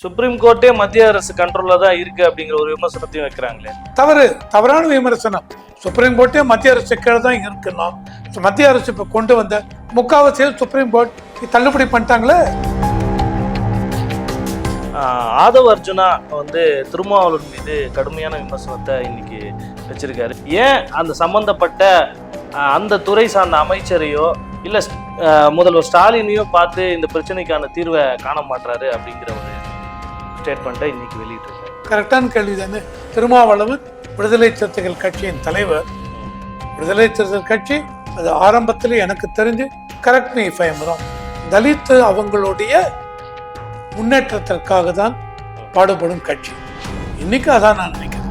Supreme கோர்ட்டே மத்திய அரசு கண்ட்ரோல்ல தான் இருக்கு அப்படிங்கிற ஒரு விமர்சனத்தையும் வைக்கிறாங்களே. தவறு தவறான விமர்சனம். சுப்ரீம் கோர்ட்டே மத்திய அரசு கீழே தான் இருக்குன்னா மத்திய அரசு இப்போ கொண்டு வந்த முக்காவாசியில் சுப்ரீம் கோர்ட் தள்ளுபடி பண்ணிட்டாங்களே? ஆதவ் அர்ஜுனா வந்து திருமாவளவன் மீது கடுமையான விமர்சனத்தை இன்னைக்கு வச்சிருக்காரு. ஏன் அந்த சம்பந்தப்பட்ட அந்த துறை சார்ந்த அமைச்சரையோ இல்ல முதல்வர் ஸ்டாலினையோ பார்த்து இந்த பிரச்சனைக்கான தீர்வை காண மாட்டாரு அப்படிங்கிற ஒரு ஸ்டேட்மெண்ட்டை இன்னைக்கு வெளியிட்டிருக்காரு. கரெக்டான கேள்வி தானே திருமாவளவன் விடுதலை சிறுத்தைகள் கட்சியின் தலைவர். விடுதலை சிறுத்தைகள் கட்சி அது ஆரம்பத்தில் எனக்கு தெரிஞ்சு கரெக்ட் மீ ஃபைமரம் தலித் அவங்களுடைய முன்னேற்றத்திற்காக தான் பாடுபடும் கட்சி. இன்னைக்கு அதான் நான் நினைக்கிறேன்.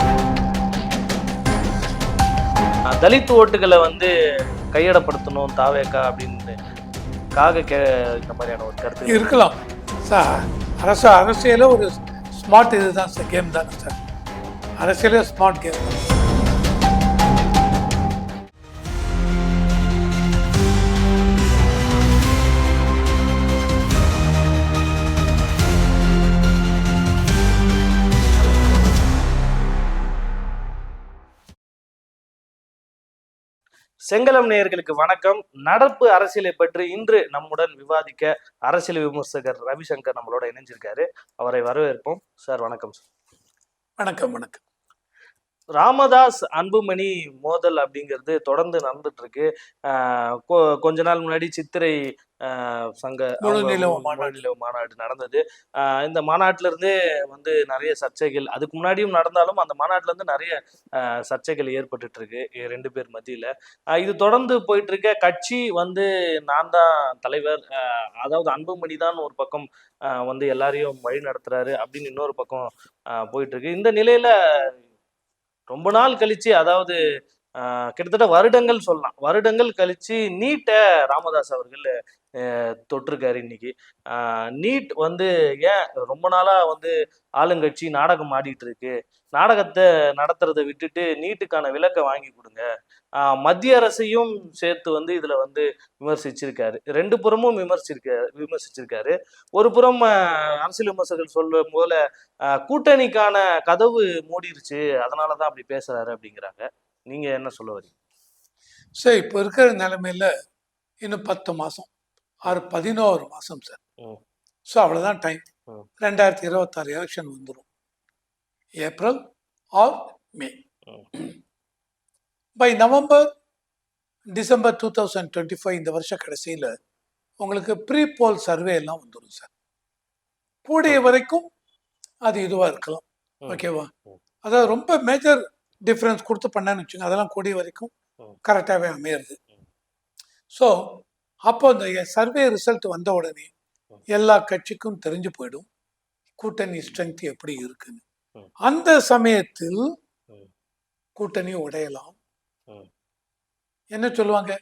தலித் ஓட்டுகளை வந்து கையடப்படுத்தணும் தாவேக்கா அப்படின்னு காக கே இந்த மாதிரியான ஒரு கருத்து. இருக்கலாம். சார் அரசு அரசியலும் ஒரு ஸ்மார்ட் இதுதான் சார் கேம் தான் சார் அரசியலே ஸ்மார்ட் கேம் தான். செங்கலம் நேயர்களுக்கு வணக்கம். நடப்பு அரசியலை பற்றி இன்று நம்முடன் விவாதிக்க அரசியல் விமர்சகர் ரவிசங்கர் நம்மளோட இணைஞ்சிருக்காரு. அவரை வரவேற்போம். சார் வணக்கம் சார். வணக்கம் வணக்கம். ராமதாஸ் அன்புமணி மோதல் அப்படிங்கிறது தொடர்ந்து நடந்துட்டு இருக்கு. கொஞ்ச நாள் முன்னாடி சித்திரை சங்க நிலவு மாநாடு. நடந்தது. இந்த மாநாட்டுல இருந்தே வந்து நிறைய சர்ச்சைகள் அதுக்கு முன்னாடியும் நடந்தாலும் அந்த மாநாட்டுல இருந்து நிறைய சர்ச்சைகள் ஏற்பட்டுட்டு இருக்கு ரெண்டு பேர் மத்தியில. இது தொடர்ந்து போயிட்டு இருக்க கட்சி வந்து நான் தான் தலைவர் அதாவது அன்புமணி தான் ஒரு பக்கம் வந்து எல்லாரையும் வழி நடத்துறாரு அப்படின்னு இன்னொரு பக்கம் போயிட்டு இருக்கு இந்த நிலையில ரொம்ப நாள் கழிச்சு அதாவது கிட்டத்தட்ட வருடங்கள் சொல்லலாம் வருடங்கள் கழிச்சு நீட்டை ராமதாஸ் அவர்கள் தொட்டிருக்காரு இன்னைக்கு. நீட் வந்து ஏன் ரொம்ப நாளா வந்து ஆளுங்கட்சி நாடகம் ஆடிட்டு இருக்கு நாடகத்தை நடத்துறதை விட்டுட்டு நீட்டுக்கான விலக்கை வாங்கி கொடுங்க. மத்திய அரசையும் சேர்த்து வந்து இதுல வந்து விமர்சிச்சிருக்காரு. ரெண்டு புறமும் விமர்சிருக்க விமர்சிச்சிருக்காரு. ஒரு புறம் அரசியல் விமர்சகர்கள் சொல்லும் போல கூட்டணிக்கான கதவு மூடிருச்சு. அதனாலதான் அப்படி பேசுறாரு அப்படிங்கிறாங்க. நீங்க என்ன சொல்ல வரீங்க சரி இப்போ இருக்கிற நிலைமையில இன்னும் பத்து மாதம் ஆறு பதினோரு மாதம் சார். ஸோ அவ்வளோதான் டைம். ரெண்டாயிரத்தி இருபத்தாறு எலெக்ஷன் வந்துடும் April or May. By November December two thousand twenty five இந்த வருஷ கடைசியில் உங்களுக்கு ப்ரீ போல் சர்வே எல்லாம் வந்துடும் சார் கூடிய வரைக்கும் அது இதுவாக இருக்கலாம். ஓகேவா. அதாவது ரொம்ப மேஜர் டிஃப்ரென்ஸ் கொடுத்து பண்ணேன்னு வச்சுங்க அதெல்லாம் கூடிய வரைக்கும். கரெக்டாகவே அமையிறது ஸோ அப்போ இந்த சர்வே ரிசல்ட் வந்த உடனே. எல்லா கட்சிக்கும் தெரிஞ்சு போயிடும் கூட்டணி ஸ்ட்ரென்த் எப்படி இருக்குன்னு. அந்த சமயத்தில். கூட்டணி உடையலாம். என்ன சொல்லுவாங்க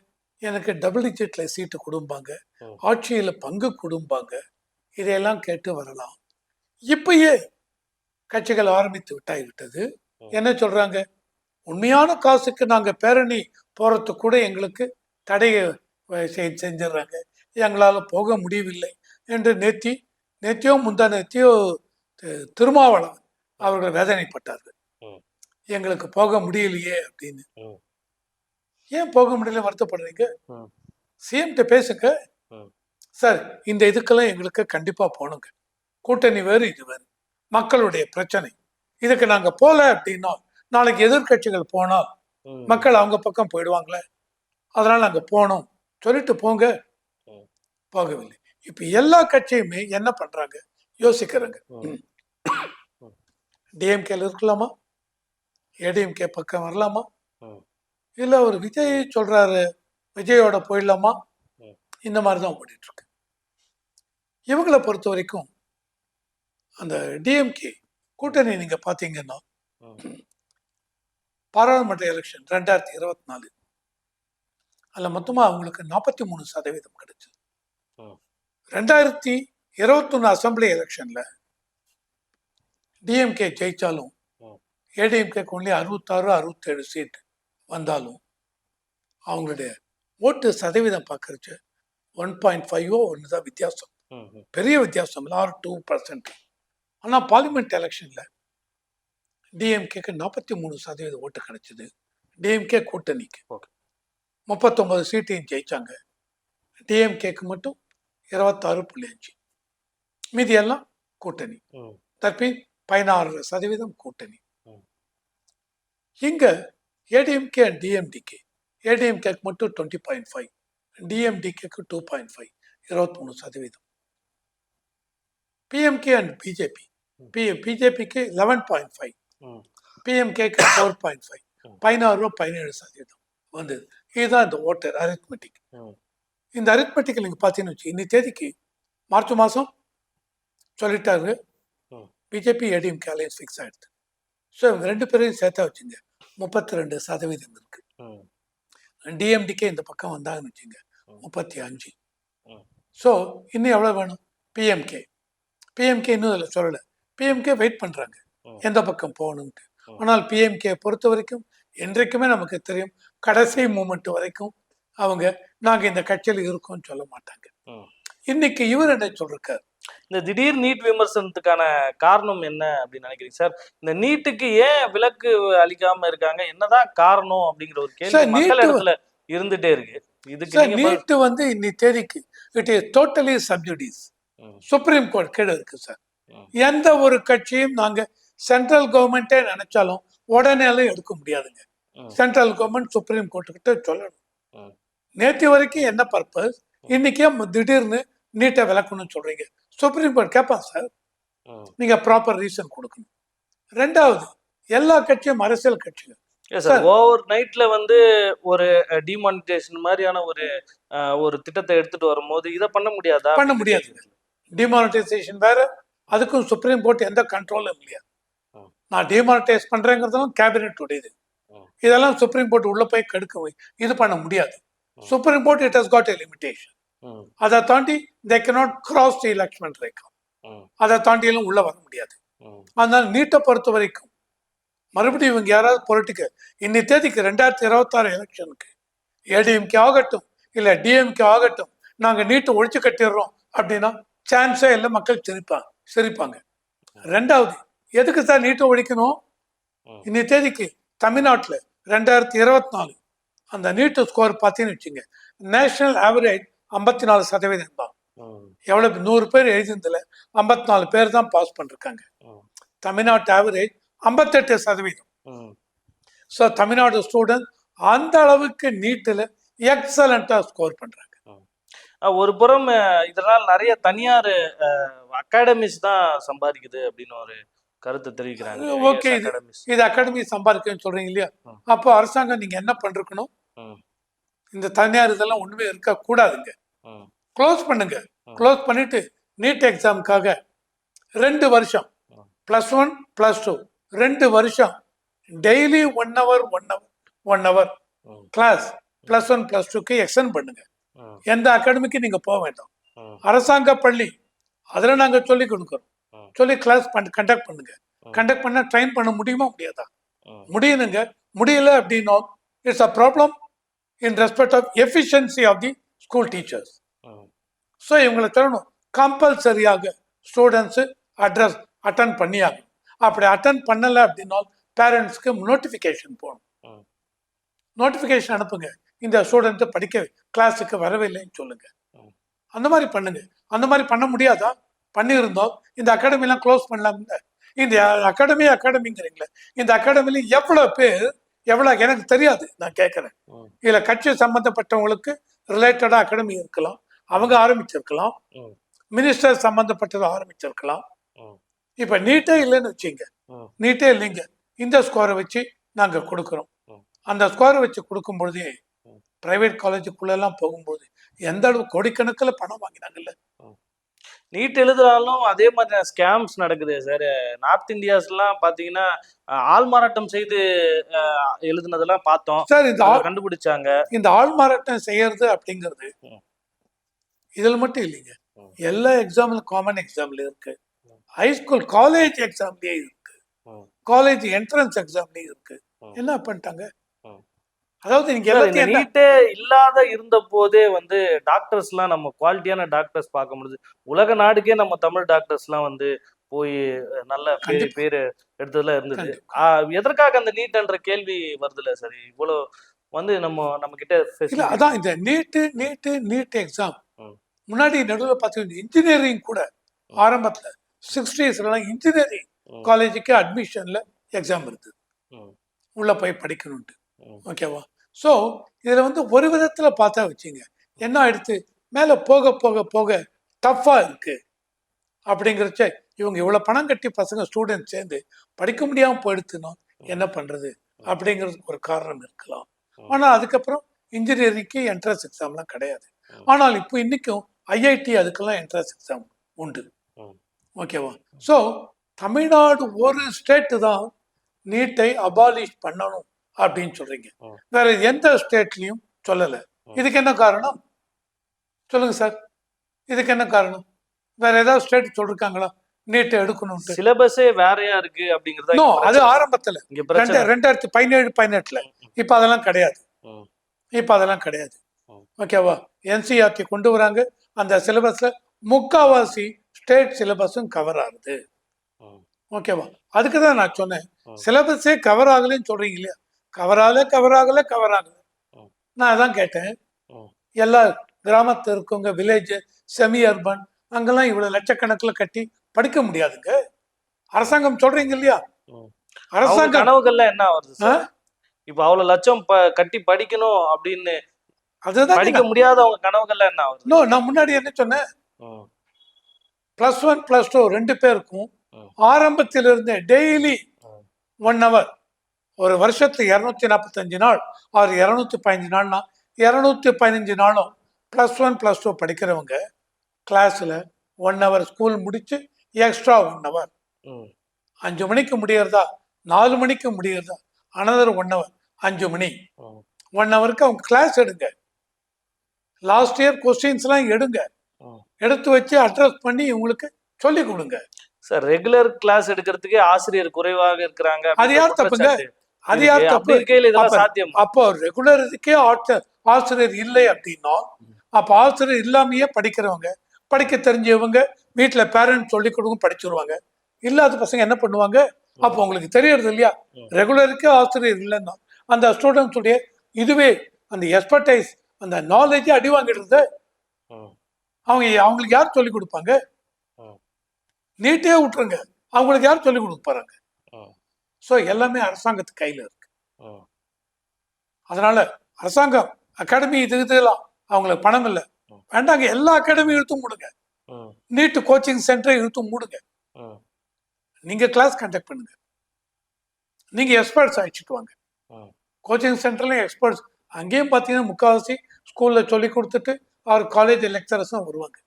எனக்கு டபுள் டிஜிட்ல சீட்டு கொடுப்பாங்க ம். ஆட்சியில பங்கு கொடுப்பாங்க இதையெல்லாம் கேட்டு வரலாம் இப்பயே கட்சிகள் ஆரம்பித்து விட்டாய்விட்டது ம். என்ன சொல்றாங்க உண்மையான காசுக்கு நாங்க பேரணி போறதுக்கு கூட எங்களுக்கு தடையை செஞ்சிடுறாங்க எங்களால போக முடியவில்லை என்று நேத்தி நேத்தியோ முந்தா நேத்தியோ திருமாவளவன் அவர்கள் வேதனைப்பட்டார்கள். எங்களுக்கு போக முடியலையே அப்படின்னு. ஏன் போக முடியல வருத்தப்படுறீங்க. சிஎம்கிட்ட பேசுங்க. சார் இந்த இதுக்கெல்லாம் எங்களுக்கு கண்டிப்பா போகணுங்க கூட்டணி வேறு இது வேறு மக்களுடைய பிரச்சனை இதுக்கு நாங்க போல அப்படின்னா நாளைக்கு எதிர்க்கட்சிகள் போனால். மக்கள் அவங்க பக்கம் போயிடுவாங்களே அதனால நாங்க போனோம் சொல்லிட்டு போங்க. போகவில்லை இப்ப எல்லா கட்சியுமே என்ன பண்றாங்க யோசிக்கிறாங்க. டிஎம்கேல இருக்கலாமா ஏடிஎம்கே பக்கம் வரலாமா. இல்ல ஒரு விஜய் சொல்றாரு விஜயோட போயிடலாமா. இந்த மாதிரி தான் ஓடிட்டு இருக்கு இவங்களை பொறுத்த வரைக்கும் அந்த டிஎம்கே கூட்டணி நீங்க பாத்தீங்கன்னா. பாராளுமன்ற எலெக்ஷன் ரெண்டாயிரத்தி இருபத்தி நாலு அதுல மொத்தமா அவங்களுக்கு நாற்பத்தி மூணு சதவீதம் கிடைச்சது. ரெண்டாயிரத்தி இருபத்தொன்னு அசம்பிளி எலெக்ஷன்ல டிஎம்கே ஜெயிச்சாலும் ம். ஏடிஎம்கேக்கு ஒன்லி அறுபத்தாறு அறுபத்தேழு சீட் வந்தாலும் அவங்களுடைய ஓட்டு சதவீதம் பார்க்கறச்சு ஒன் பாயிண்ட் ஃபைவோ ஒன்று தான் வித்தியாசம். பெரிய வித்தியாசம் இல்லை ஆர் டூ பர்சன்ட் ஆனால் பார்லிமெண்ட் எலெக்ஷனில் டிஎம்கேக்கு நாற்பத்தி மூணு சதவீத ஓட்டு கிடைச்சது டிஎம்கே கூட்டணிக்கு. முப்பத்தொன்பது சீட்டையும் ஜெயிச்சாங்க. டிஎம்கேக்கு மட்டும் இருபத்தாறு புள்ளி அஞ்சு. மீதி எல்லாம் கூட்டணி. ம். தற்பி பதினாறு சதவீதம் கூட்டணி. இங்க ஏடிஎம்கே அண்ட் டிஎம்டிகே. ஏடிஎம்கேக்கு மட்டும் டுவெண்ட்டி பாயிண்ட் ஃபைவ். டிஎம்டிகேக்கு டூ பாயிண்ட் ஃபைவ். இருபத்தி மூணு சதவீதம். PMK and BJP. பி பிஜேபிக்கு லெவன் பாயிண்ட் ஃபைவ். பிஎம்கேக்கு ஃபோர் பாயிண்ட் ஃபைவ். பதினாறு ரூபா பதினேழு சதவீதம் வந்தது. இதுதான் இந்த ஓட்டர் அரித்மெட்டிக். இந்த அரித்மெட்டிக்கல் நீங்கள் பார்த்தீங்கன்னு வச்சு இன்னி தேதிக்கு மார்ச் மாதம் சொல்லிட்டாரு. பிஜேபி ஏடிஎம்கே அலையன்ஸ் ஃபிக்ஸ் ஆயிடுது ஸோ இவங்க ரெண்டு பேரையும் சேர்த்தா வச்சுங்க முப்பத்தி ரெண்டு சதவீதம் இருக்கு. டிஎம்டிக்கே இந்த பக்கம் வந்தாங்கன்னு வச்சுங்க. முப்பத்தி அஞ்சு. ஸோ இன்னும் எவ்வளோ வேணும் பிஎம்கே பிஎம்கே இன்னும் அதில் சொல்லலை பிஎம்கே வெயிட் பண்ணுறாங்க. எந்த பக்கம் போகணுன்ட்டு. ஆனால் பிஎம்கே பொறுத்த வரைக்கும் என்றைக்குமே நமக்கு தெரியும் கடைசி மூமெண்ட் வரைக்கும் அவங்க நாங்கள் இந்த கட்சியில் இருக்கோம்னு சொல்ல மாட்டாங்க. இன்னைக்கு இவர் என்ன சொல்றாரு இந்த திடீர் நீட் விமர்சனத்துக்கான காரணம் என்ன அப்படின்னு நினைக்கிறீங்க சார் இந்த நீட்டுக்கு ஏன் விலக்கு அளிக்காம இருக்காங்க என்னதான் காரணம் அப்படிங்கிற ஒரு கேள்வி இடத்துல இருந்துட்டே இருக்கு இதுக்கு நீங்க நீட்டு வந்து இன்னி தேதிக்கு it is totally sub judice. Supreme court கீழே இருக்கு சார். எந்த ஒரு கட்சியும் நாங்க சென்ட்ரல் கவர்மெண்ட்டே நினைச்சாலும் உடனே எல்லாம் எடுக்க முடியாதுங்க. சென்ட்ரல் கவர்மெண்ட் சுப்ரீம் கோர்ட்டு கிட்ட சொல்லணும். நேற்று வரைக்கும் என்ன பர்பஸ் இன்னைக்கே திடீர்னு நீட்டை விளக்கணும்னு சொல்றீங்க சுப்ரீம் கோர்ட் கேட்பான் சார். நீங்க ப்ராப்பர் ரீசன் கொடுக்கணும் ரெண்டாவது எல்லா கட்சியும் அரசியல் கட்சிகள். ஓவர் நைட்ல வந்து ஒரு டிமானிட்டேஷன் மாதிரியான ஒரு ஒரு திட்டத்தை எடுத்துட்டு வரும்போது இதை பண்ண முடியாதா பண்ண முடியாது. டிமானிட்டைசேஷன் வேற அதுக்கும் சுப்ரீம் கோர்ட் எந்த கண்ட்ரோலும் இல்லையா. நான் டிமானிட்டைஸ் பண்றேங்கிறதும் கேபினெட் உடையது. இதெல்லாம் சுப்ரீம் கோர்ட் உள்ள போய் கெடுக்க இது பண்ண முடியாது. Supreme court it has got a limitation அதை தாண்டி they cannot cross the election Rekha அதை தாண்டி எல்லாம் உள்ள வர முடியாது. அதனால நீட்டை பொறுத்த வரைக்கும் மறுபடியும் இவங்க யாராவது பொலிட்டிக்கல் இன்னி தேதிக்கு ரெண்டாயிரத்தி இருபத்தாறு எலெக்ஷனுக்கு ஏடிஎம்கே ஆகட்டும் இல்ல டிஎம்கே ஆகட்டும் நாங்க நீட்டை ஒழிச்சு கட்டிடுறோம் அப்படின்னா சான்ஸே இல்லை மக்கள் சிரிப்பாங்க. சிரிப்பாங்க ரெண்டாவது எதுக்கு சார் நீட்டை ஒழிக்கணும். இன்னி தேதிக்கு தமிழ்நாட்டில் ரெண்டாயிரத்தி இருபத்தி நாலு. அந்த நீட்டு ஸ்கோர் பார்த்தீங்கன்னு வச்சுங்க நேஷனல் ஆவரேஜ் ஐம்பத்தி நாலு சதவீதம் தான். எவ்வளவு? நூறு பேர் எழுதினதுல ஐம்பத்தி நாலு பேர் தான் பாஸ் பண்ணிருக்காங்க. தமிழ்நாட்டு ஆவரேஜ் ஐம்பத்தெட்டு சதவீதம். ஸோ தமிழ்நாடு ஸ்டூடெண்ட் அந்த அளவுக்கு நீட்டில் எக்ஸலண்ட்டாக ஸ்கோர் பண்ணுறாங்க ஒரு புறம் இதனால் நிறைய தனியார் அகாடமிஸ் தான் சம்பாதிக்குது அப்படின்னு ஒரு கருத்தை தெரிவிக்கிறாங்க. Okay, இது- இது அகாடமி சம்பாதிக்கன்னு சொல்கிறீங்க இல்லையா. அப்போ அரசாங்கம் நீங்கள் என்ன பண்ணிருக்கணும். இந்த தனியார் இதெல்லாம் ஒன்றுமே இருக்கக்கூடாதுங்க. ம், க்ளோஸ் பண்ணுங்க. க்ளோஸ் பண்ணிட்டு நீட் எக்ஸாமுக்காக ரெண்டு வருஷம். ப்ளஸ் ஒன் ப்ளஸ் டூ ரெண்டு வருஷம். Daily one hour one hour one hour class plus one plus டூக்கு எக்ஸ்டெண்ட் பண்ணுங்க. எந்த அகாடமிக்கு நீங்கள் போக வேண்டாம். அரசாங்க பள்ளி. அதில் நாங்கள் சொல்லி கொடுக்குறோம். சொல்லி கிளாஸ் கண்டக்ட் பண்ணுங்க. கண்டக்ட் பண்ண ட்ரைன் பண்ண முடியுமா முடியாதா? முடியணுங்க. முடியல அப்படின்னா it's a problem in respect of efficiency of the school teachers so இவங்களை சொல்லணும் கம்பல்சரியாக ஸ்டூடெண்ட்ஸு அட்ரஸ் அட்டன் பண்ணியாகும் அப்படி அட்டன் பண்ணலை அப்படின்னா பேரண்ட்ஸ்க்கு நோட்டிஃபிகேஷன் போகணும். நோட்டிஃபிகேஷன் அனுப்புங்க. இந்த ஸ்டூடெண்ட்டு படிக்க கிளாஸுக்கு வரவே இல்லைன்னு சொல்லுங்க. ம். அந்த மாதிரி பண்ணுங்க. அந்த மாதிரி பண்ண முடியாதா? பண்ணியிருந்தோம் இந்த அகாடமிலாம் க்ளோஸ் பண்ணலாம்ல இந்த அகாடமி அகாடமிங்கிறீங்களே இந்த அகாடமில எவ்வளோ பேர் எவ்வளோ எனக்கு தெரியாது நான் கேட்குறேன். இதில் கட்சி சம்மந்தப்பட்டவங்களுக்கு ரிலேட்டடாக அகாடமி இருக்கலாம் அவங்க ஆரம்பிச்சிருக்கலாம். மினிஸ்டர் சம்மந்தப்பட்டதை ஆரம்பிச்சிருக்கலாம். இப்போ நீட்டே இல்லைன்னு வச்சுங்க. நீட்டே இல்லைங்க இந்த ஸ்கோரை வச்சு நாங்கள் கொடுக்குறோம். அந்த ஸ்கோரை வச்சு கொடுக்கும் பொழுதே. பிரைவேட் காலேஜுக்குள்ளெல்லாம் போகும்போது எந்த அளவு கோடிக்கணக்கில் பணம் வாங்கினாங்கல்ல நீட் எழுதுனாலும் அதே மாதிரி ஸ்கேம்ஸ் நடக்குது சார் நார்த் இந்தியாஸ்லாம் பார்த்தீங்கன்னா அஹ், ஆள்மாறாட்டம் செய்து எழுதுனதெல்லாம் பார்த்தோம் சார் இந்த ஆள் கண்டுபிடிச்சாங்க இந்த ஆள்மாறாட்டம் செய்யறது அப்படிங்கிறது. இதில் மட்டும் இல்லைங்க. எல்லா எக்ஸாம்ல காமன் எக்ஸாம்ல இருக்கு. ஹைஸ்கூல் காலேஜ் எக்ஸாம்லயே இருக்கு. காலேஜ் என்ட்ரன்ஸ் எக்ஸாம்லயே இருக்கு. என்ன பண்ணிட்டாங்க. அதாவது நீங்க நீட்டே இல்லாத இருந்த போதே வந்து டாக்டர்ஸ்லாம் நம்ம குவாலிட்டியான டாக்டர்ஸ் பார்க்க முடியுது உலக நாடுக்கே நம்ம தமிழ் டாக்டர்ஸ்லாம் வந்து போய் நல்ல பேர் கண்டிப்பா. பேர் எடுத்ததுல இருந்தது எதற்காக அந்த நீட்ன்ற கேள்வி வருதுல்ல சரி இவ்வளவு வந்து நம்ம நம்ம கிட்ட அதான் இந்த நீட்டு நீட்டு நீட் எக்ஸாம். முன்னாடி நடுவில் பார்த்தீங்கன்னா இன்ஜினியரிங் கூட ஆரம்பத்துல சிக்ஸ்டீஸ்லாம் இன்ஜினியரிங். காலேஜுக்கு அட்மிஷன்ல எக்ஸாம் இருந்தது ம். உள்ள போய் படிக்கணும்ட்டு ம். ஓகேவா ஸோ இதுல வந்து ஒரு விதத்துல பார்த்தா வச்சுங்க என்ன ஆயிடுத்து? மேல போக போக போக டஃப்பா இருக்கு. அப்படிங்கிறச்ச இவங்க இவ்வளவு பணம் கட்டி பசங்க ஸ்டூடெண்ட் சேர்ந்து படிக்க முடியாம போயிடுத்துனோ என்ன பண்றது? அப்படிங்கிறதுக்கு ஒரு காரணம் இருக்கலாம். ம். ஆனா அதுக்கப்புறம் இன்ஜினியரிங்க்கு என்ட்ரன்ஸ் எக்ஸாம்லாம் கிடையாது. ஆனால் இப்போ இன்னைக்கும் ஐஐடி அதுக்கெல்லாம் என்ட்ரன்ஸ் எக்ஸாம் உண்டு. ஓகேவா ஸோ தமிழ்நாடு ஒரு ஸ்டேட்டு தான் நீட்டை அபாலிஷ் பண்ணணும். அப்படின்னு சொல்றீங்க. வேற எந்த ஸ்டேட்லயும் சொல்லல. இதுக்கு என்ன காரணம்? சொல்லுங்க சார். இதுக்கு என்ன காரணம்? வேற ஏதாவது ஸ்டேட் சொல்லிருக்காங்களா? நீட்டை எடுக்கணும்ட்டு சிலபஸே வேறையா இருக்கு அப்படிங்கறத அது. ஆரம்பத்துல. ரெண்டாயிரத்தி பதினேழு பதினெட்டுல. இப்ப அதெல்லாம் கிடையாது. இப்ப அதெல்லாம் கிடையாது. ஓகேவா? என்சிஆர்டி கொண்டு வராங்க. அந்த சிலபஸ்ல முக்காவாசி ஸ்டேட் சிலபஸும் கவர் ஆகுது. ஓகேவா? அதுக்கு தான் நான் சொன்னேன். சிலபஸே கவர் ஆகலைன்னு சொல்றீங்க இல்லையா? கவர் ஆகல கவர் ஆகல கவர் ஆகல ம். நான் அதான் கேட்டேன். எல்லா கிராமத்துல இருக்கவங்க வில்லேஜ் செமி அர்பன் அங்கெல்லாம் இவ்வளவு லட்சக்கணக்கில் கட்டி படிக்க முடியாதுங்க. அரசாங்கம் சொல்றீங்க இல்லையா? அரசாங்கம் கனவுகள்ல என்ன வருது இப்ப அவ்வளவு லட்சம் கட்டி படிக்கணும் அப்படின்னு அதுதான் படிக்க முடியாதவங்க கனவுகள்ல என்ன வருது நான் முன்னாடி என்ன சொன்னேன். பிளஸ் ஒன் பிளஸ் டூ ரெண்டு பேருக்கும் ம். ஆரம்பத்தில் இருந்தே டெய்லி. ஒன் ஹவர் ஒரு வருஷத்துல இரநூத்தி நாற்பத்தஞ்சு நாள். ஆறு இரநூத்தி பதினஞ்சு நாள்னா இரநூத்தி பதினஞ்சு நாளும் ப்ளஸ் ஒன் ப்ளஸ் டூ படிக்கிறவங்க கிளாஸில் ஒன் ஹவர் ஸ்கூல் முடிச்சு எக்ஸ்ட்ரா ஒன் ஹவர். அஞ்சு மணிக்கு முடியறதா? நாலு மணிக்கு முடியறதா? அனதர் ஒன் ஹவர் அஞ்சு மணி. ஒன் ஹவருக்கு அவங்க கிளாஸ் எடுங்க. லாஸ்ட் இயர் கொஸ்டின்ஸ்லாம் எடுங்க. எடுத்து வச்சு அட்ரஸ் பண்ணி இவங்களுக்கு சொல்லி கொடுங்க. சார் ரெகுலர் கிளாஸ் எடுக்கிறதுக்கே ஆசிரியர் குறைவாக இருக்கிறாங்க அது யார் தப்புங்க? அது யார் அப்படி இருக்கையில இதெல்லாம் சாத்தியம் அப்போ ரெகுலர் இதுக்கே ஆசிரியர் இல்லை அப்படின்னா அப்ப ஆசிரியர் இல்லாமயே படிக்கிறவங்க படிக்க தெரிஞ்சவங்க வீட்டுல பேரண்ட்ஸ் சொல்லி கொடுங்க படிச்சிருவாங்க இல்லாத பசங்க என்ன பண்ணுவாங்க அப்போ உங்களுக்கு தெரியறது இல்லையா. ரெகுலருக்கே ஆசிரியர் இல்லைன்னா அந்த ஸ்டூடெண்ட்ஸ் உடைய இதுவே அந்த எக்ஸ்பர்டைஸ் அந்த நாலேஜே அடி வாங்கிடுறது. அவங்க அவங்களுக்கு யார் சொல்லி கொடுப்பாங்க. நீட்டே விட்டுருங்க அவங்களுக்கு யார் சொல்லி கொடுக்க போறாங்க. ஸோ எல்லாமே அரசாங்கத்து கையில இருக்கு. அதனால அரசாங்கம் அகாடமி இது இதெல்லாம் அவங்களுக்கு பணம் இல்லை. வேண்டாங்க எல்லா அகாடமி இழுத்தும் மூடுங்க. நீட்டு கோச்சிங் சென்டரை இழுத்தும் மூடுங்க. நீங்க கிளாஸ் கண்டக்ட் பண்ணுங்க. நீங்க எக்ஸ்பர்ட்ஸ் அழைச்சிட்டு வாங்க. கோச்சிங் சென்டர்லயும் எக்ஸ்பர்ட்ஸ் அங்கேயும் பார்த்தீங்கன்னா முக்கால்வாசி ஸ்கூல்ல சொல்லி கொடுத்துட்டு அவர் காலேஜ் லெக்சரர்ஸும் வருவாங்க.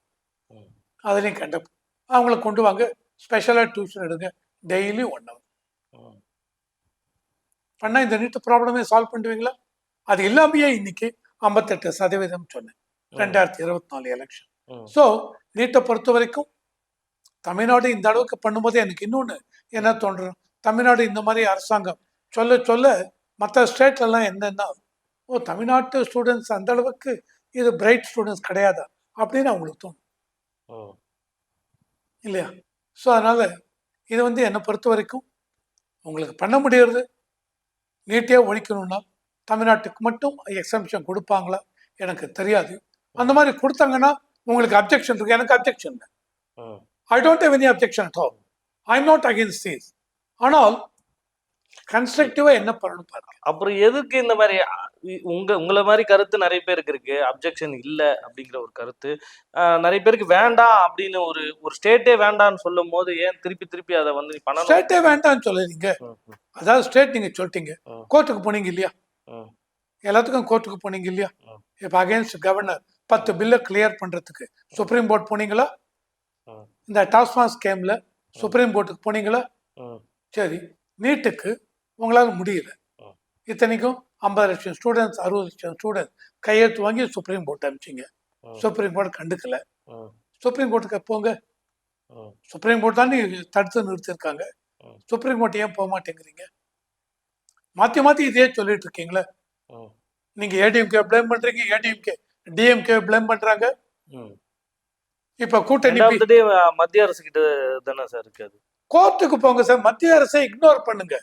அதுலேயும் கண்டக்ட் அவங்கள கொண்டு வாங்க. ஸ்பெஷலாக டியூஷன் எடுங்க. டெய்லி ஒன் ஹவர் ம். பண்ணா இந்த நீட்டு ப்ராப்ளமே சால்வ் பண்ணுவீங்களா? அது இல்லாமையே இன்னைக்கு ஐம்பத்தெட்டு சதவீதம் சொன்னேன். ரெண்டாயிரத்தி இருபத்தி நாலு எலெக்ஷன். ஸோ நீட்டை பொறுத்த வரைக்கும் தமிழ்நாடு இந்த அளவுக்கு பண்ணும்போது எனக்கு இன்னொன்று என்ன தோன்றும்? தமிழ்நாடு இந்த மாதிரி அரசாங்கம். சொல்ல சொல்ல மற்ற ஸ்டேட்லலாம் என்னன்னா ஓ தமிழ்நாட்டு ஸ்டூடெண்ட்ஸ் அந்த அளவுக்கு இது பிரைட் ஸ்டூடெண்ட்ஸ் கிடையாதா? அப்படின்னு அவங்களுக்கு தோணும். இல்லையா? ஸோ அதனால இது வந்து என்னை பொறுத்த வரைக்கும் உங்களுக்கு பண்ண முடியறது நீட்டே ஒழிக்கணும்னா தமிழ்நாட்டுக்கு மட்டும் எக்ஸம்ஷன் கொடுப்பாங்களா? எனக்கு தெரியாது. அந்த மாதிரி கொடுத்தாங்கன்னா உங்களுக்கு அப்ஜெக்ஷன் இருக்கு. எனக்கு objection. I don't have any objection at all I am not against these ஆனால் கன்ஸ்ட்ரக்டிவா என்ன பண்ணணும் பாருங்க அப்புறம் எதுக்கு இந்த மாதிரி உங்க உங்களை மாதிரி கருத்து நிறைய பேருக்கு இருக்கு. அப்ஜெக்ஷன் இல்ல அப்படிங்கிற ஒரு கருத்து. நிறைய பேருக்கு வேண்டாம் அப்படின்னு ஒரு ஒரு ஸ்டேட்டே வேண்டாம்னு சொல்லும் போது ஏன் திருப்பி திருப்பி அதை வந்து பண்ணணும்? ஸ்டேட்டே வேண்டாம்னு சொல்லுறீங்க அதாவது ஸ்டேட் நீங்க சொல்லிட்டீங்க. கோர்ட்டுக்கு போனீங்க இல்லையா? எல்லாத்துக்கும் கோர்ட்டுக்கு போனீங்க இல்லையா. இப்போ அகைன்ஸ்ட் கவர்னர் பத்து பில்லை கிளியர் பண்றதுக்கு சுப்ரீம் கோர்ட் போனீங்களா. இந்த டாஸ்மாக் ஸ்கேம்ல சுப்ரீம் கோர்ட்டுக்கு போனீங்களா? சரி நீட்டுக்கு உங்களால முடியல. இத்தனைக்கும் ஐம்பது லட்சம் ஸ்டூடெண்ட்ஸ் அறுபது லட்சம் ஸ்டூடெண்ட்ஸ் கையெழுத்து வாங்கி சுப்ரீம் கோர்ட் அனுப்பிச்சிங்க. சுப்ரீம் கோர்ட் கண்டுக்கல. சுப்ரீம் கோர்ட்டுக்கு போங்க. சுப்ரீம் கோர்ட் தான் தடுத்து நிறுத்திருக்காங்க. சுப்ரீம் கோர்ட் ஏன் போக மாட்டேங்கிறீங்க? மாத்தி மாத்தி இதே சொல்லிட்டு இருக்கீங்களே. ம், நீங்க ஏடிஎம்கே ப்ளேம் பண்றீங்க ஏடிஎம்கே டிஎம்கே ப்ளேம் பண்றாங்க. ம், இப்ப கூட்டணி மத்திய அரசு கிட்ட தானே சார் இருக்கு அது? கோர்ட்டுக்கு போங்க சார். மத்திய அரசை இக்னோர் பண்ணுங்க.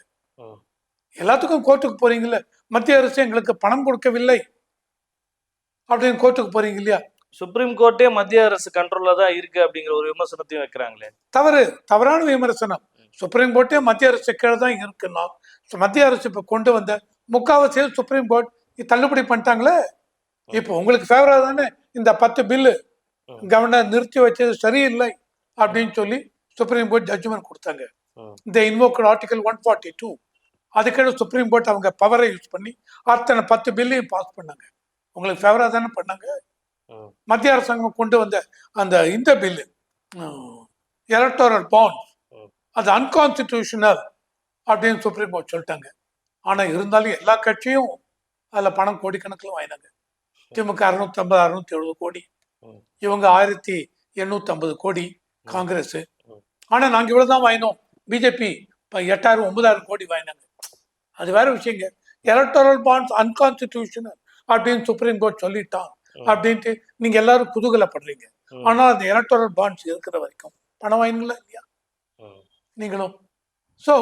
எல்லாத்துக்கும் கோர்ட்டுக்கு போறீங்கல்ல? மத்திய அரசு எங்களுக்கு பணம் கொடுக்கவில்லை. அப்படின்னு கோர்ட்டுக்கு போறீங்க இல்லையா? சுப்ரீம் கோர்ட்டே மத்திய அரசு கண்ட்ரோல்ல தான் இருக்கு அப்படிங்கிற ஒரு விமர்சனத்தையும் வைக்கிறாங்களே. தவறு தவறான விமர்சனம். சுப்ரீம் கோர்ட்டே மத்திய அரசு கீழே தான் இருக்குன்னா மத்திய அரசு இப்ப கொண்டு வந்த முக்காவாசியில் சுப்ரீம் கோர்ட் தள்ளுபடி பண்ணிட்டாங்களே? இப்போ உங்களுக்கு ஃபேவரா தானே இந்த பத்து பில்லு. கவர்னர் நிறுத்தி வச்சது சரியில்லை அப்படின்னு சொல்லி சுப்ரீம் கோர்ட் ஜட்ஜ்மெண்ட் கொடுத்தாங்க. இந்த invoked article one forty two அதுக்கீழே supreme court அவங்க பவரை யூஸ் பண்ணி அத்தனை பத்து பில்லையும் பாஸ் பண்ணாங்க. உங்களுக்கு ஃபேவரா தானே பண்ணாங்க. மத்திய அரசாங்கம் கொண்டு வந்த அந்த இந்த பில்லு எலக்டோரல் பாண்ட். அது அன்கான்ஸ்டிடியூஷனல் அப்படின்னு சுப்ரீம் கோர்ட் சொல்லிட்டாங்க. ஆனா இருந்தாலும் எல்லா கட்சியும் அதுல பணம் கோடிக்கணக்கில் வாங்கினாங்க. திமுக அறுநூத்தி ஐம்பது அறுநூத்தி எழுபது கோடி. இவங்க ஆயிரத்தி எண்ணூத்தி ஐம்பது கோடி காங்கிரஸ். ம். ஆனா நாங்க இவ்வளவுதான் வாங்கினோம். பிஜேபி இப்போ எட்டாயிரம் ஒன்பதாயிரம் கோடி வாங்கினாங்க. அது வேற விஷயங்க. எலக்டோரல் பாண்ட்ஸ் அன்கான்ஸ்டிடியூஷனல் அப்படின்னு சுப்ரீம் கோர்ட் சொல்லிட்டான். அப்படின்ட்டு நீங்க எல்லாரும் குதூகலப்படுறீங்க. ஆனா அந்த எலக்டோரல் பாண்ட்ஸ் இருக்கிற வரைக்கும் பணம் வாங்கினீங்களா இல்லையா. நீங்களும். ஸோ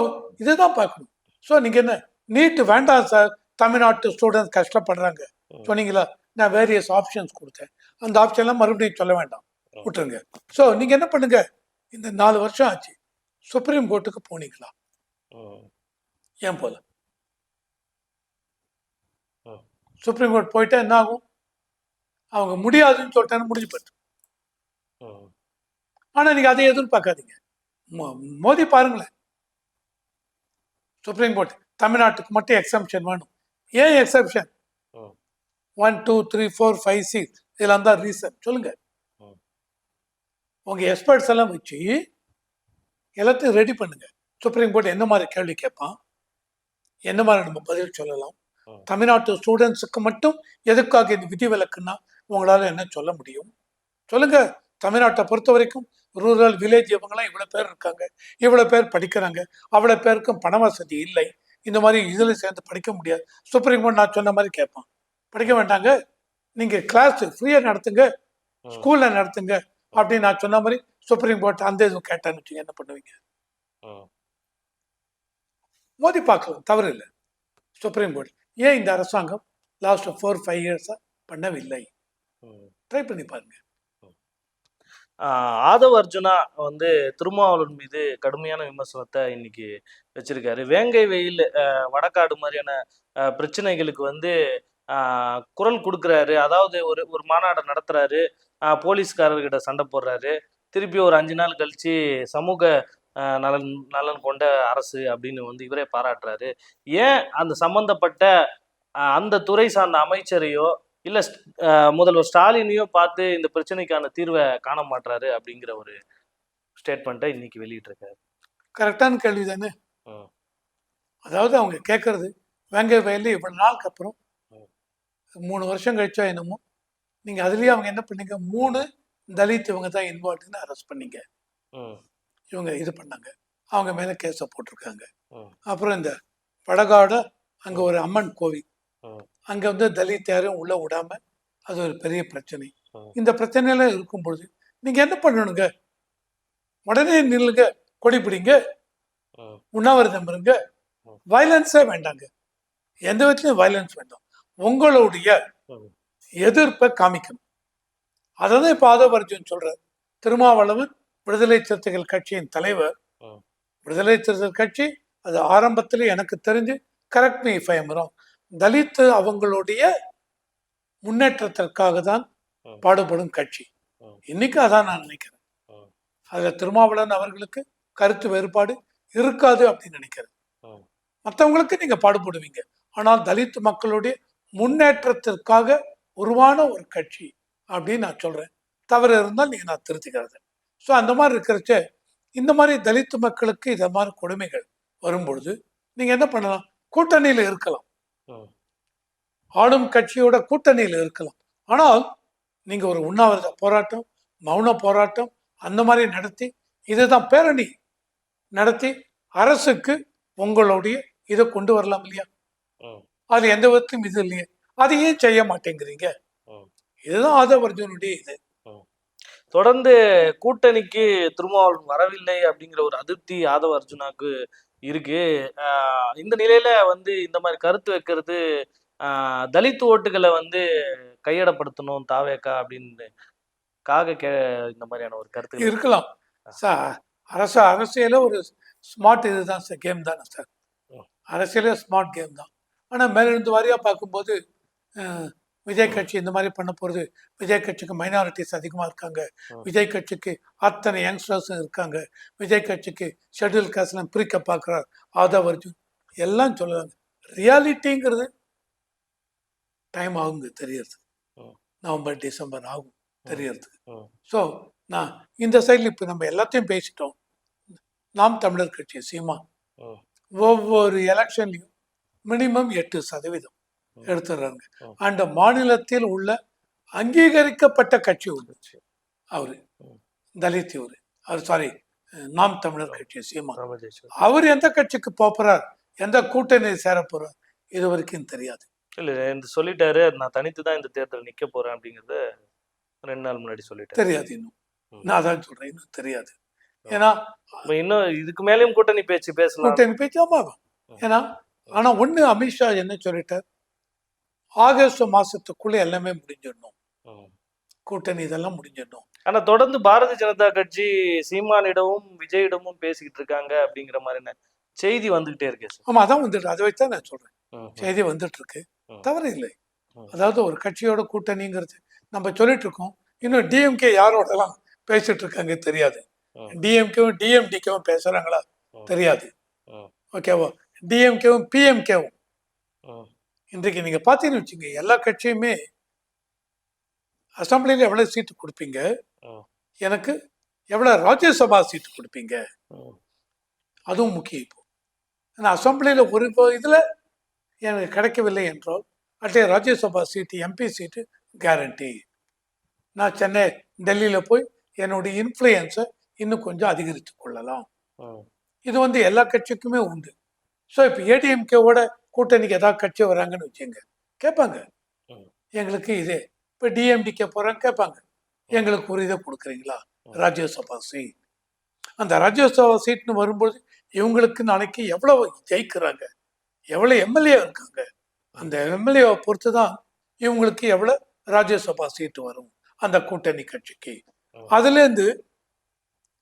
இதுதான் பார்க்கணும். ஸோ நீங்க என்ன? நீட் வேண்டாம் சார் தமிழ்நாட்டு ஸ்டூடெண்ட்ஸ் கஷ்டப்படுறாங்க. சொன்னீங்களா? நான் வேரியஸ் ஆப்ஷன்ஸ் கொடுத்தேன். அந்த ஆப்ஷன்லாம் மறுபடியும் சொல்ல வேண்டாம். விட்டுருங்க. ஸோ நீங்க என்ன பண்ணுங்க? இந்த நாலு வருஷம் ஆச்சு. சுப்ரீம் கோர்ட்டுக்கு போனீங்களா. ஏன் போல ம். சுப்ரீம் கோர்ட் போயிட்டா என்ன ஆகும் அவங்க முடியாதுன்னு சொல்லிட்டாங்க முடிஞ்சு போயிட்டு ம். ஆனா நீங்க அதை எதிர்பார்க்காதீங்க. மோ- மோதி பாருங்களேன். சுப்ரீம் கோர்ட் தமிழ்நாட்டுக்கு மட்டும் எக்ஸம்ஷன் வேணும். ஏன் exemption. One two three four five six இதெல்லாம் தான் ரீசன் சொல்லுங்க. ம். உங்க எக்ஸ்பர்ட்ஸ் எல்லாம் வச்சு எல்லாத்தையும் ரெடி பண்ணுங்க. சுப்ரீம் கோர்ட் என்ன மாதிரி கேள்வி கேட்பான்? என்ன மாதிரி நம்ம பதில் சொல்லலாம். தமிழ்நாட்டு ஸ்டூடெண்ட்ஸுக்கு மட்டும் எதுக்காக இந்த விதி விலக்குன்னா உங்களால என்ன சொல்ல முடியும்? சொல்லுங்க. தமிழ்நாட்டை பொறுத்த வரைக்கும் ரூரல் வில்லேஜ் இவங்கெல்லாம் இவ்வளோ பேர் இருக்காங்க. இவ்வளோ பேர் படிக்கிறாங்க. அவ்வளோ பேருக்கும் பண வசதி இல்லை. இந்த மாதிரி இதில் சேர்ந்து படிக்க முடியாது. சுப்ரீம் கோர்ட் நான் சொன்ன மாதிரி கேட்பான். படிக்க வேண்டாங்க. நீங்கள் கிளாஸ் ஃப்ரீயாக நடத்துங்க. ஸ்கூலில் நடத்துங்க. அப்படின்னு நான் சொன்ன மாதிரி சுப்ரீம் கோர்ட் அந்த இது கேட்டான்னு வச்சுங்க என்ன பண்ணுவீங்க. மோதி பார்க்கலாம். தவறு இல்லை. சுப்ரீம் கோர்ட் ஏன் இந்த அரசாங்கம் லாஸ்ட் ஃபோர் ஃபைவ் இயர்ஸாக பண்ணவில்லை. ட்ரை பண்ணி பாருங்க. ஆதவ் அர்ஜுனா வந்து திருமாவளவன் மீது கடுமையான விமர்சனத்தை இன்னைக்கு வச்சிருக்காரு. வேங்கை வெயில் வடக்காடு மாதிரியான பிரச்சனைகளுக்கு வந்து குரல் கொடுக்குறாரு. அதாவது ஒரு ஒரு மாநாடு நடத்துறாரு. போலீஸ்காரர்கிட்ட சண்டை போடுறாரு. திருப்பி ஒரு அஞ்சு நாள் கழிச்சு சமூக நலன் நலன் கொண்ட அரசு அப்படின்னு வந்து இவரே பாராட்டுறாரு. ஏன் அந்த சம்பந்தப்பட்ட அந்த துறை சார்ந்த அமைச்சரையோ இல்ல முதல்வர் ஸ்டாலினையோ பார்த்து இந்த பிரச்சனைக்கான தீர்வை காண மாட்டாரு அப்படிங்கிற ஒரு ஸ்டேட்மெண்ட்டை இன்னைக்கு வெளியிட்டிருக்காரு. கரெக்டான கேள்வி தானே. அதாவது அவங்க கேட்கறது வெங்கை வயலில் இவ்வளவு நாளுக்கு அப்புறம். மூணு வருஷம் கழிச்சா என்னமோ நீங்க அதுலயே அவங்க என்ன பண்ணீங்க? மூணு தலித் இவங்க தான் இன்வால்வ்டுன்னு அரெஸ்ட் பண்ணீங்க. இவங்க இது பண்ணாங்க. அவங்க மேல கேஸை போட்டிருக்காங்க. அப்புறம் இந்த வடகாட அங்க ஒரு அம்மன் கோவில். அங்க வந்து தலித் யாரும் உள்ள விடாம அது ஒரு பெரிய பிரச்சனை. இந்த பிரச்சனையெல்லாம் இருக்கும் பொழுது நீங்க என்ன பண்ணணுங்க? உடனே நில்லுங்க கொடி பிடிங்க உண்ணாவிரதம் இருங்க. வயலன்ஸே வேண்டாங்க. எந்த விதத்துலையும் வயலன்ஸ் வேண்டாம். உங்களுடைய. எதிர்ப்பை காமிக்கணும். அதை தான் இப்போ ஆதவ அர்ஜுன் சொல்றார். திருமாவளவன் விடுதலை சிறுத்தைகள் கட்சியின் தலைவர். விடுதலை சிறுத்தைகள் கட்சி அது ஆரம்பத்தில் எனக்கு தெரிஞ்சு கரெக்ட் மீ இஃப் தலித் அவங்களுடைய முன்னேற்றத்திற்காக தான். பாடுபடும் கட்சி. இன்னைக்கு அதான் நான் நினைக்கிறேன். அதுல திருமாவளவன் அவர்களுக்கு கருத்து வேறுபாடு இருக்காது அப்படின்னு நினைக்கிறேன். மற்றவங்களுக்கு நீங்க பாடுபடுவீங்க ஆனால் தலித் மக்களுடைய முன்னேற்றத்திற்காக உருவான ஒரு கட்சி அப்படின்னு நான் சொல்றேன் தவறு இருந்தால் நீங்க நான் திருத்திக்கிறது ஸோ அந்த மாதிரி இருக்கிறச்ச இந்த மாதிரி தலித் மக்களுக்கு இந்த மாதிரி கொடுமைகள் வரும்பொழுது நீங்க என்ன பண்ணலாம்? கூட்டணியில் இருக்கலாம். ஆளும் கட்சியோட கூட்டணியில் இருக்கலாம். ஆனால் நீங்க ஒரு உண்ணாவிரத போராட்டம் மௌன போராட்டம் அந்த மாதிரி நடத்தி இதுதான் பேரணி. நடத்தி அரசுக்கு உங்களுடைய இதை கொண்டு வரலாம் இல்லையா. அது எந்த விதத்திலும் இது இல்லையே. அதை ஏன் செய்ய மாட்டேங்கிறீங்க. இதுதான் ஆதவ அர்ஜுனுடைய இது. தொடர்ந்து கூட்டணிக்கு திருமாவளவன் வரவில்லை அப்படிங்கிற ஒரு அதிருப்தி ஆதவ அர்ஜுனாக்கு இருக்கு. இந்த நிலையில வந்து இந்த மாதிரி கருத்து வைக்கிறது தலித் ஓட்டுகளை வந்து கையடப்படுத்தணும் தாவேக்கா அப்படின்னு காக கே இந்த மாதிரியான ஒரு கருத்து இருக்கலாம். சார் அரசு அரசியல ஒரு ஸ்மார்ட் இதுதான் சார் கேம் தானே சார். அரசியலே ஸ்மார்ட் கேம் தான். ஆனால் மேலிருந்து வாரியாக பார்க்கும்போது விஜய் கட்சி இந்த மாதிரி பண்ண போகிறது விஜய் கட்சிக்கு மைனாரிட்டிஸ் அதிகமாக இருக்காங்க. விஜய் கட்சிக்கு அத்தனை யங்ஸ்டர்ஸும் இருக்காங்க விஜய் கட்சிக்கு ஷெட்யூல் காஸ்ட்லாம் பிரிக்க பார்க்குறார் ஆதவ் அர்ஜுன் எல்லாம் சொல்லுவாங்க ரியாலிட்டிங்கிறது டைம் ஆகுங்க தெரியறது. நவம்பர் டிசம்பர் ஆகும் தெரியறதுக்கு. ஸோ நான் இந்த சைடில் இப்போ நம்ம எல்லாத்தையும் பேசிட்டோம் நாம் தமிழர் கட்சி சீமா. ஒவ்வொரு எலெக்ஷன்லையும் மினிமம் எட்டு சதவீதம். எடுத்துடுறாங்க. அந்த மாநிலத்தில் உள்ள அங்கீகரிக்கப்பட்ட கட்சி உண்டு அவரு. தலித் இவரு. அவர் சாரி நாம் தமிழர் கட்சி சீமா. அவர் எந்த கட்சிக்கு போப் போறார் எந்த கூட்டணி சேர போறார்? இது வரைக்கும் தெரியாது. இல்ல இந்த சொல்லிட்டாரு நான் தனித்து தான் இந்த தேர்தல் நிக்க போறேன் அப்படிங்கறத ரெண்டு நாள் முன்னாடி சொல்லிட்டாரு. தெரியாது இன்னும். நான் அதான் சொல்றேன் இன்னும் தெரியாது. ஏன்னா இன்னும் இதுக்கு மேலயும் கூட்டணி பேச்சு பேசலாம். கூட்டணி பேச்சு ஆமாம் ஏன்னா ஆனா ஒண்ணு அமித்ஷா என்ன சொல்லிட்டார்? ஆகஸ்ட் மாசத்துக்குள்ள எல்லாமே முடிஞ்சிடணும். கூட்டணி இதெல்லாம் முடிஞ்சிடணும். ஆனா தொடர்ந்து பாரதிய ஜனதா கட்சி சீமானிடமும் விஜயிடமும் பேசிக்கிட்டு இருக்காங்க அப்படிங்கிற மாதிரியான செய்தி வந்துகிட்டே இருக்கு ஆமா அதான் வந்துட்டு அதை வச்சு தான் நான் சொல்றேன். செய்தி வந்துட்டு இருக்கு. தவறு இல்லை. அதாவது ஒரு கட்சியோட கூட்டணிங்கிறது நம்ம சொல்லிட்டு இருக்கோம். இன்னும் டிஎம்கே யாரோடலாம் பேசிட்டு இருக்காங்க தெரியாது. டிஎம்கேவும் டிஎம்டிகேவும் பேசுறாங்களா. தெரியாது. ஓகேவா? டிஎம்கேவும் பிஎம்கேவும் இன்றைக்கு நீங்க பார்த்தீங்கன்னு வச்சுங்க எல்லா கட்சியுமே அசம்பிளியில் எவ்வளவு சீட்டு கொடுப்பீங்க. எனக்கு எவ்வளவு ராஜ்யசபா சீட்டு கொடுப்பீங்க? அதுவும் முக்கியம் இப்போ. ஏன்னா அசம்பிளியில் ஒரு இதில் எனக்கு கிடைக்கவில்லை என்றால் அட்டே Rajya Sabha seat MP seat guarantee நான் சென்னை டெல்லியில் போய் என்னுடைய இன்ஃப்ளூயன்ஸை இன்னும் கொஞ்சம் அதிகரித்து கொள்ளலாம். இது வந்து எல்லா கட்சிக்குமே உண்டு. ஸோ இப்போ ஏடிஎம்கேவோட கூட்டணிக்கு ஏதாவது கட்சி வராங்கன்னு வச்சுங்க. கேட்பாங்க. எங்களுக்கு இது. இப்போ டிஎம்டிகே போகிறாங்க கேட்பாங்க. எங்களுக்கு ஒரு இதை கொடுக்குறீங்களா. ராஜ்யசபா சீட். அந்த ராஜ்யசபா சீட்னு வரும்போது இவங்களுக்கு நாளைக்கு எவ்வளவு ஜெயிக்கிறாங்க? எவ்வளோ எம்எல்ஏ இருக்காங்க? அந்த எம்எல்ஏவை பொறுத்து தான் இவங்களுக்கு எவ்வளோ ராஜ்யசபா சீட்டு வரும் அந்த கூட்டணி கட்சிக்கு. அதுலேருந்து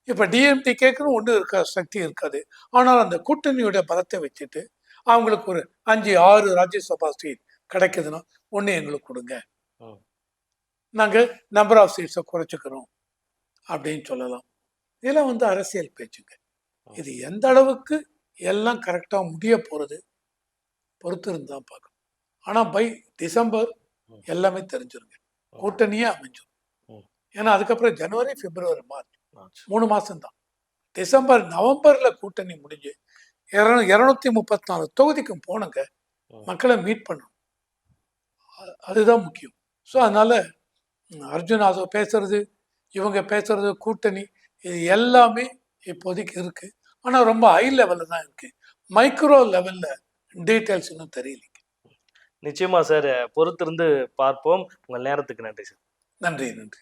இப்போ டிஎம்டி கேட்கணும் ஒன்றும் இருக்கா சக்தி இருக்காது. ஆனால் அந்த கூட்டணியோட பலத்தை வச்சுட்டு அவங்களுக்கு ஒரு அஞ்சு ஆறு ராஜ்யசபா சீட் கிடைக்குதுன்னா ஒன்று எங்களுக்கு கொடுங்க. நாங்கள் நம்பர் ஆஃப் சீட்ஸை குறைச்சிக்கிறோம் அப்படின்னு சொல்லலாம். இதெல்லாம் வந்து அரசியல் பேச்சுங்க. இது எந்த அளவுக்கு எல்லாம் கரெக்டாக முடிய போகிறது பொறுத்து இருந்து தான் பார்க்கணும் ஆனால் பை டிசம்பர். எல்லாமே தெரிஞ்சிருங்க. கூட்டணியே அமைஞ்சிரும். ம். ஏன்னா அதுக்கப்புறம் ஜனவரி பிப்ரவரி மார்ச். மூணு மாசம்தான். டிசம்பர் நவம்பர்ல கூட்டணி முடிஞ்சு இர- இருநூத்தி முப்பத்தி நாலு தொகுதிக்கும் போனங்க. மக்களை மீட் பண்ணணும். அதுதான் முக்கியம். ஸோ அதனால அர்ஜுன் அதை பேசுறது இவங்க பேசுறது கூட்டணி இது எல்லாமே இப்போதைக்கு இருக்கு. ஆனா ரொம்ப ஹை லெவல்ல தான் இருக்கு. மைக்ரோ லெவல்ல டீட்டெயில்ஸ் இன்னும் தெரியல நிச்சயமா சார் பொறுத்திருந்து பார்ப்போம். உங்கள் நேரத்துக்கு நன்றி சார் நன்றி நன்றி.